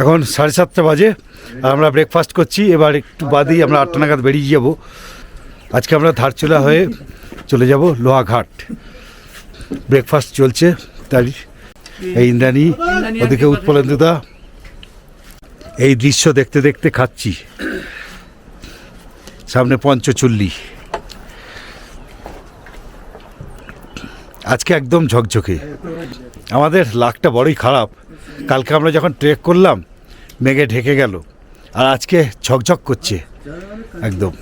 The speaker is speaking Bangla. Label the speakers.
Speaker 1: এখন সাড়ে সাতটা বাজে আমরা ব্রেকফাস্ট করছি, এবার একটু বাদেই আমরা আটটা নাগাদ বেরিয়ে যাব। আজকে আমরা ধারচুলা হয়ে চলে যাব লোহাঘাট। ব্রেকফাস্ট চলছে, তাই এই ইন্দ্রাণী, ওদিকে উৎপলেন্দুদা এই দৃশ্য দেখতে দেখতে খাচ্ছি। সামনে পঞ্চচল্লি। আজকে একদম ঝকঝকে। আমাদের লাকটা বড়ই খারাপ। কালকে আমরা যখন ট্রেক করলাম, মেঘে ঢেকে গেল। আর আজকে ঝকঝক করছে। একদম।